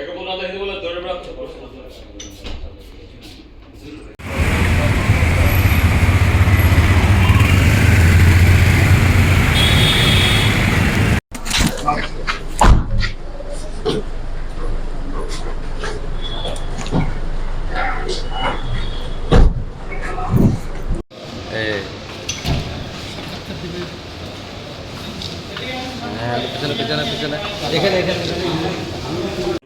একে বলা দেখতে বলে হ্যাঁ পিছনে পিছনে পিছনে। এখানে এখানে।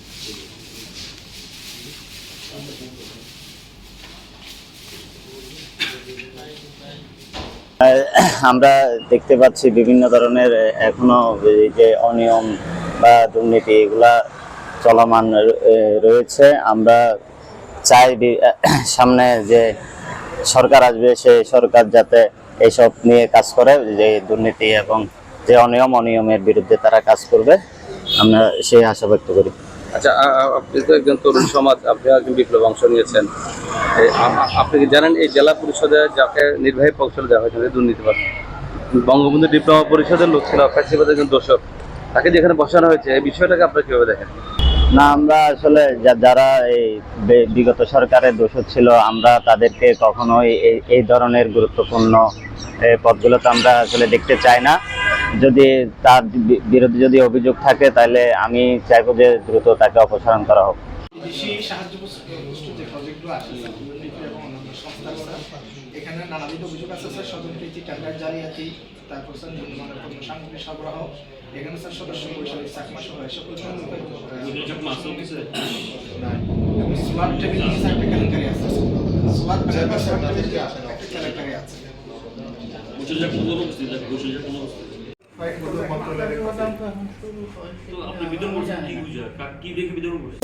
আমরা দেখতে পাচ্ছি বিভিন্ন ধরনের এখনও যে অনিয়ম বা দুর্নীতি, এগুলা চলমান রয়েছে। আমরা চাই সামনে যে সরকার আসবে, সেই সরকার যাতে এইসব নিয়ে কাজ করে, যে দুর্নীতি এবং যে অনিয়ম, অনিয়মের বিরুদ্ধে তারা কাজ করবে। আমরা সেই আশা ব্যক্ত করি। আচ্ছা আপনি তো একজন তরুণ সমাজ, আপনি একজন বিপ্লব অংশ নিয়েছেন। আপনি কি জানেন এই জেলা পরিষদে যাকে নির্বাহী পৌঁছলে দেওয়া হয়েছে দুর্নীতিবাদ বঙ্গবন্ধু ডিপ্লোমা পরিষদের লোক ছিল, ফ্যাসিবাদের একজন দোষক, তাকে যেখানে বসানো হয়েছে, এই বিষয়টাকে আপনারা কীভাবে দেখেন? না, আমরা আসলে যারা এই বিগত সরকারের দোষক ছিল, আমরা তাদেরকে কখনোই এই- ধরনের গুরুত্বপূর্ণ পদগুলোতে আমরা আসলে দেখতে চাই না। যদি তার বিরুদ্ধে যদি অভিযোগ থাকে তাহলে আমি চাইব যে দ্রুত তাকে অপসারণ করা হোক। এখানে নানাবিধ অভিযোগ আছে স্যার স্বজনপ্রীতি টেন্ডার জালিয়াতি তারপর স্যার নিম্নমানের পণ্য সামগ্রী সরবরাহ এখানে স্যার সদস্য পরিষদের চাকমা সহ এসব সোলার টেবিল নিয়ে স্যার একটা কেলেঙ্কারি আছে। সোলার টেবিল একটা কেলেঙ্কারি আছে। আপনি বিতরণ করছেন কি বুঝা কি দেখে বিতরণ করছেন?